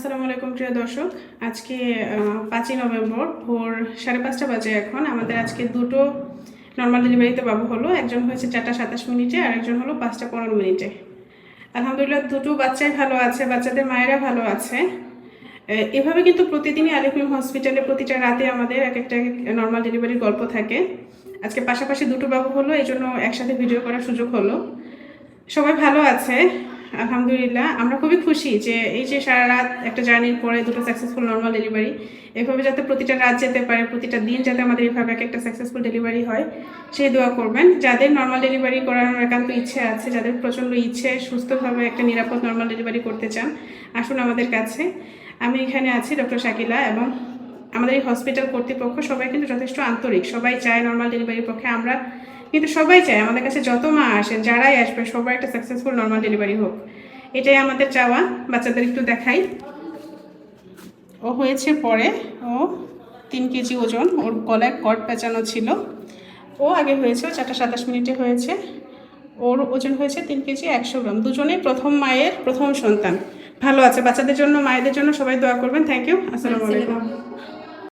আসসালামু আলাইকুম, প্রিয় দর্শক। আজকে পাঁচই নভেম্বর ভোর সাড়ে পাঁচটা বাজে এখন। আমাদের আজকে দুটো নর্মাল ডেলিভারিতে বাবু হলো। একজন হয়েছে চারটা সাতাশ মিনিটে আর একজন হলো পাঁচটা পনেরো মিনিটে। আলহামদুলিল্লাহ, দুটো বাচ্চাই ভালো আছে, বাচ্চাদের মায়েরা ভালো আছে। এভাবে কিন্তু প্রতিদিনই আলিফিম হসপিটালে প্রতিটা রাতে আমাদের এক একটা নর্মাল ডেলিভারির গল্প থাকে। আজকে পাশাপাশি দুটো বাবু হলো এই জন্য একসাথে ভিডিও করার সুযোগ হলো। সবাই ভালো আছে? আলহামদুলিল্লাহ, আমরা খুবই খুশি যে এই যে সারা রাত একটা জার্নির পরে দুটো সাকসেসফুল নর্মাল ডেলিভারি এভাবে যাতে প্রতিটা রাত যেতে পারে, প্রতিটা দিন যাতে আমাদের এভাবে এক একটা সাকসেসফুল ডেলিভারি হয়, সেই দোয়া করবেন। যাদের নর্মাল ডেলিভারি করানোর একান্ত ইচ্ছে আছে, যাদের প্রচণ্ড ইচ্ছে, সুস্থভাবে একটা নিরাপদ নর্মাল ডেলিভারি করতে চান, আসুন আমাদের কাছে। আমি এখানে আছি ডক্টর শাকিলা এবং আমাদের এই হসপিটাল কর্তৃপক্ষ সবাই কিন্তু যথেষ্ট আন্তরিক। সবাই চায় নর্মাল ডেলিভারির পক্ষে। আমরা কিন্তু সবাই চায়, আমাদের কাছে যত মা আসেন, যারাই আসবে সবাই একটা সাকসেসফুল নর্মাল ডেলিভারি হোক। এটাই আমাদের চাওয়া, বাচ্চাদের একটু দেখাই। ও হয়েছে পরে, ও তিন কেজি ওজন, ওর গলায় কট পেঁচানো ছিল। ও আগে হয়েছে, ও চারটা সাতাশ মিনিটে হয়েছে। ওর ওজন হয়েছে তিন কেজি একশো গ্রাম। দুজনেই প্রথম মায়ের, প্রথম সন্তান। ভালো আছে, বাচ্চাদের জন্য, মায়েদের জন্য সবাই দোয়া করবেন। থ্যাংক ইউ আসসালামু আলাইকুম।